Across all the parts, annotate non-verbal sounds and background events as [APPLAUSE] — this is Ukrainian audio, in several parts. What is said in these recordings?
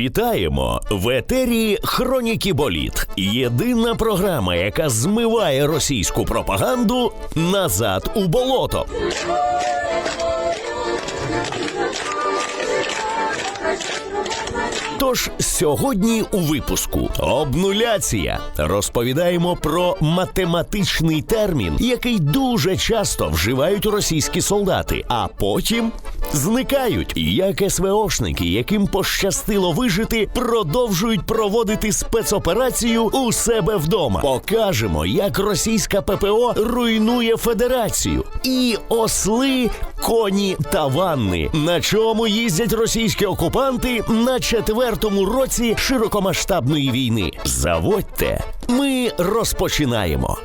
Вітаємо в етері Хроніки Боліт. Єдина програма, яка змиває російську пропаганду назад у болото. Тож сьогодні у випуску обнуляція розповідаємо про математичний термін, який дуже часто вживають російські солдати, а потім зникають. Як СВОшники, яким пощастило вижити, продовжують проводити спецоперацію у себе вдома. Покажемо, як російська ППО руйнує федерацію і осли, коні та ванни. На чому їздять російські окупанти на четвертому році широкомасштабної війни. Заводьте, ми розпочинаємо.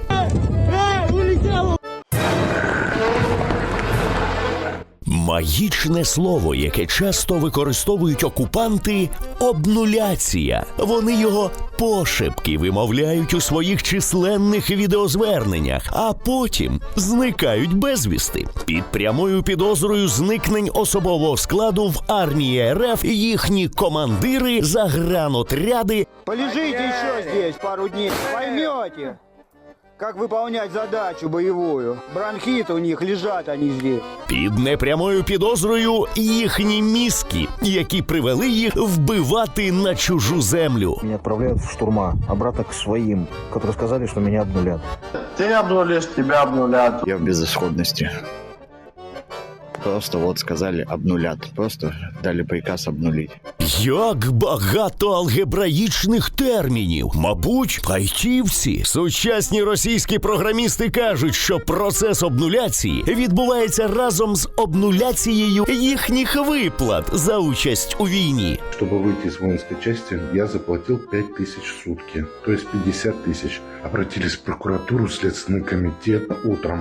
Магічне слово, яке часто використовують окупанти обнуляція. Вони його пошепки вимовляють у своїх численних відеозверненнях, а потім зникають безвісти. Під прямою підозрою зникнень особового складу в армії РФ їхні командири, загранотряди Полежите еще здесь пару дней, поймете, как выполнять задачу боевую. Бронхиты у них лежат они здесь. під непрямою підозрою їхні мізки, які привели їх вбивати на чужу землю. Меня отправляют в штурма, обратно к своим, которые сказали, что меня обнулят. Ты обнулишь, тебя обнулят. Я в безысходности. Просто вот сказали обнулят. Просто дали приказ обнулить. Як багато алгебраїчних термінів. Мабуть, айтівці. Сучасні російські програмісти кажуть, що процес обнуляції відбувається разом з обнуляцією їхніх виплат за участь у війні. Чтобы выйти из воинской части, я заплатил 5 тысяч в сутки, то есть 50 тысяч. Обратились в прокуратуру, Следственный комитет утром.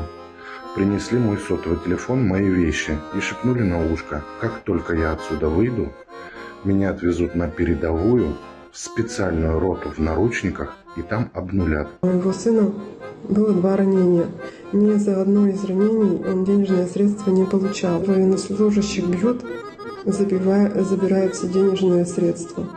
Принесли мой сотовый телефон, мои вещи и шепнули на ушко. Как только я отсюда выйду, меня отвезут на передовую, в специальную роту в наручниках и там обнулят. У моего сына было два ранения. Ни за одно из ранений он денежные средства не получал. Военнослужащих бьют, забивая, забирают все денежные средства.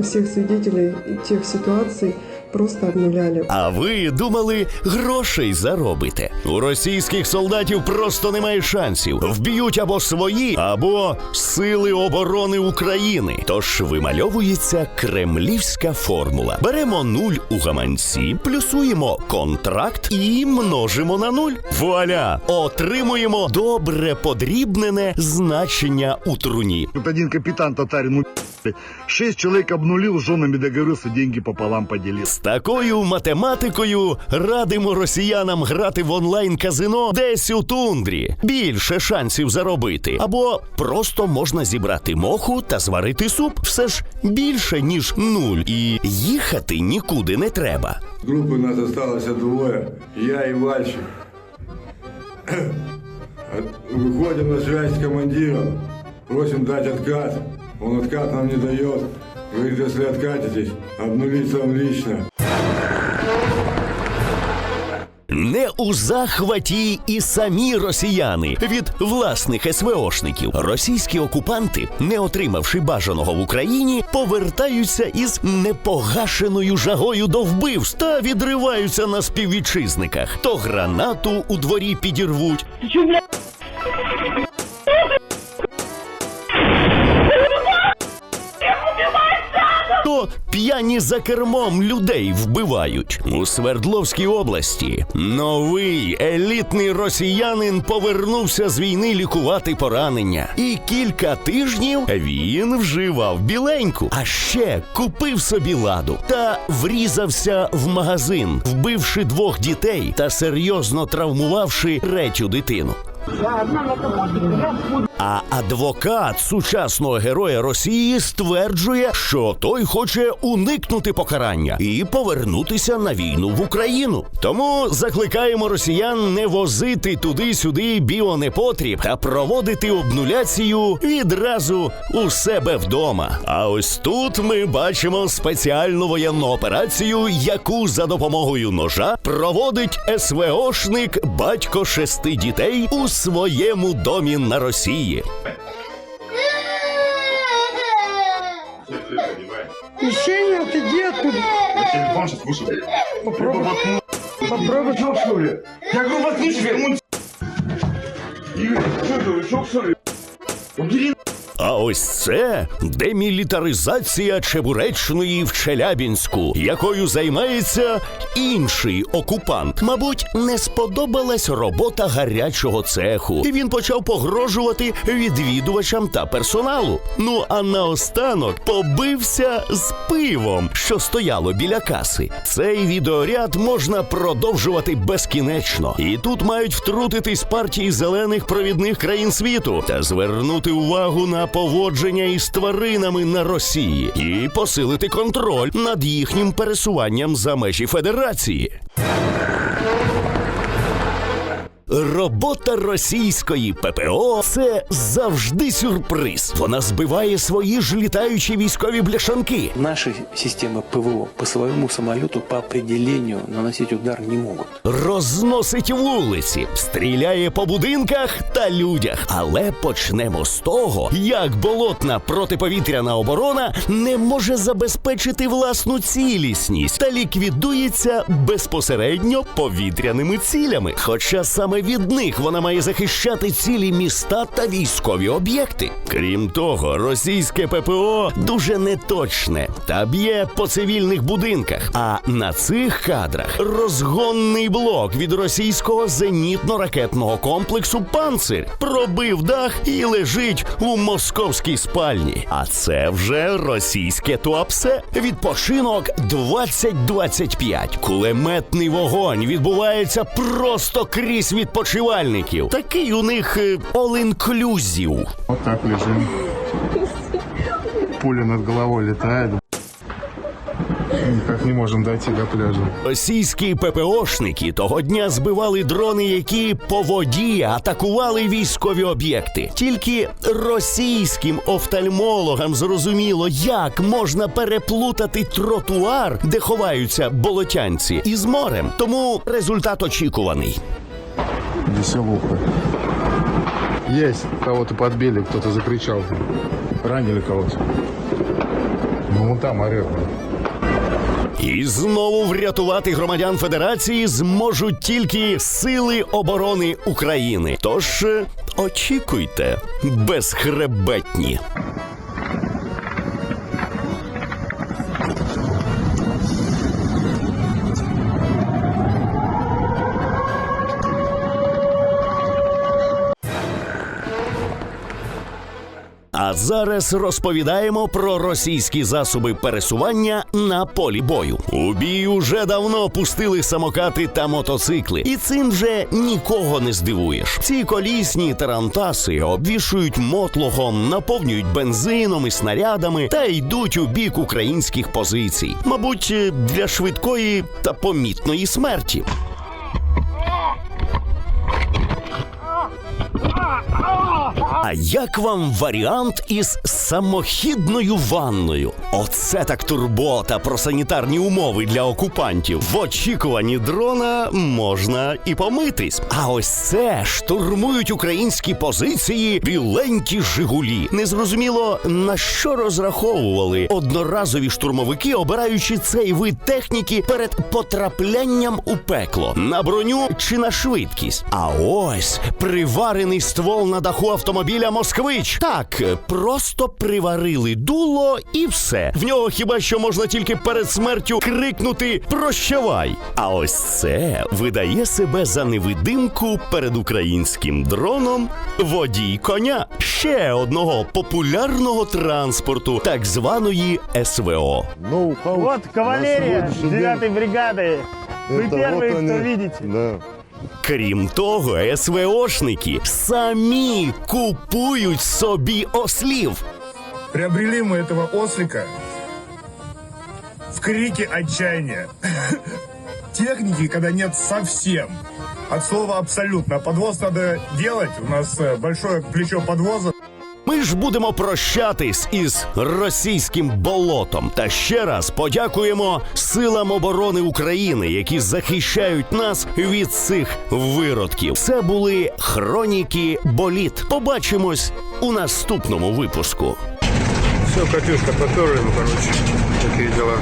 Всех свидетелей тех ситуаций просто обнуляли. А ви думали, грошей заробите? У російських солдатів просто немає шансів. Вб'ють або свої, або сили оборони України. Тож вимальовується кремлівська формула. Беремо нуль у гаманці, плюсуємо контракт і множимо на нуль. Вуаля! Отримуємо добре подрібнене значення у труні. Тут один капитан татарин, ну, шесть человек обнулил, с женами договорился, деньги пополам поделил. З такою математикою радимо росіянам грати в онлайн казино десь у тундрі. Більше шансів заробити. Або просто можна зібрати моху та зварити суп. Все ж більше ніж нуль. І їхати нікуди не треба. Группы нас осталось двое, я и Вальчик. Выходим на связь с командиром, просим дать откат. Он откат нам не дает. Говорит, если откатитесь, обнулить сам лично. Не у захваті і самі росіяни від власних СВОшників. Російські окупанти, не отримавши бажаного в Україні, повертаються із непогашеною жагою до вбивств та відриваються на співвітчизниках. То гранату у дворі підірвуть. То п'яні за кермом людей вбивають у Свердловській області. Новий елітний росіянин повернувся з війни лікувати поранення, і кілька тижнів він вживав біленьку, а ще купив собі ладу та врізався в магазин, вбивши двох дітей та серйозно травмувавши третю дитину. А адвокат сучасного героя Росії стверджує, що той хоче уникнути покарання і повернутися на війну в Україну. Тому закликаємо росіян не возити туди-сюди біонепотріб, а проводити обнуляцію відразу у себе вдома. А ось тут ми бачимо спеціальну воєнну операцію, яку за допомогою ножа проводить СВОшник батько шести дітей у своєму домі на Росії. Еще нет, иди оттуда. Телефон сейчас слушай. Попробуй. Попробуй. Я говорю, воткнись, кому Игорь, что это, шок, что ли? Убери А ось це демілітаризація Чебуречної в Челябінську, якою займається інший окупант. Мабуть, не сподобалась робота гарячого цеху, і він почав погрожувати відвідувачам та персоналу. Ну а наостанок побився з пивом, що стояло біля каси. Цей відеоряд можна продовжувати безкінечно, і тут мають втрутитись партії зелених провідних країн світу та звернути увагу на поводження із тваринами на Росії і посилити контроль над їхнім пересуванням за межі Федерації. Робота російської ППО це завжди сюрприз. Вона збиває свої ж літаючі військові бляшанки. Наши системы ПВО по своему самолету по определению наносить удар не могут. розносить вулиці, стріляє по будинках та людях. Але почнемо з того, як болотна протиповітряна оборона не може забезпечити власну цілісність та ліквідується безпосередньо повітряними цілями. Хоча саме від них вона має захищати цілі міста та військові об'єкти. Крім того, російське ППО дуже неточне та б'є по цивільних будинках. А на цих кадрах розгонний блок від російського зенітно-ракетного комплексу Панцир пробив дах і лежить у московській спальні. А це вже російське туапсе. Відпочинок 2025. Кулеметний вогонь відбувається просто крізь відпочивальників. Такий у них all-inclusive. Вот так лежим. Пуля над головой летает. Никак не можем дойти до пляжа. Російські ППОшники того дня збивали дрони, які по воді атакували військові об'єкти. Тільки російським офтальмологам зрозуміло, як можна переплутати тротуар, де ховаються болотянці, із морем. Тому результат очікуваний. Веселуха. Есть. Кого-то подбили, кто-то закричал. Ранили кого-то. Ну, вон там орел. І знову врятувати громадян Федерації зможуть тільки сили оборони України. Тож е, очікуйте, безхребетні. Зараз розповідаємо про російські засоби пересування на полі бою. У бій уже давно пустили самокати та мотоцикли, і цим вже нікого не здивуєш. Ці колісні тарантаси обвішують мотлохом, наповнюють бензином і снарядами та йдуть у бік українських позицій. Мабуть, для швидкої та помітної смерті. А як вам варіант із самохідною ванною? Оце так турбота про санітарні умови для окупантів. В очікуванні дрона можна і помитись. А ось це штурмують українські позиції біленькі Жигулі. Незрозуміло на що розраховували одноразові штурмовики, обираючи цей вид техніки перед потраплянням у пекло на броню чи на швидкість. А ось приварений ствол на даху автомобіля Москвич. Так, просто приварили дуло і все. В нього хіба що можна тільки перед смертю крикнути Прощавай. А ось це видає себе за невидимку перед українським дроном водій коня. Ще одного популярного транспорту, так званої СВО. Вот кавалерия 9 бригады. Вы первые, кто видите. Да. Крім того, СВОшники самі купують собі ослів. Приобрели мы этого ослика в крике отчаяния. [LAUGHS] Техники, когда нет совсем. От слова абсолютно. Подвоз надо делать. У нас э, большое плечо подвоза. Ми ж будемо прощатись із російським болотом. Та ще раз подякуємо силам оборони України, які захищають нас від цих виродків. Це були хроніки боліт. Побачимось у наступному випуску. все, Катюшка, поперли ему, короче, такие дела.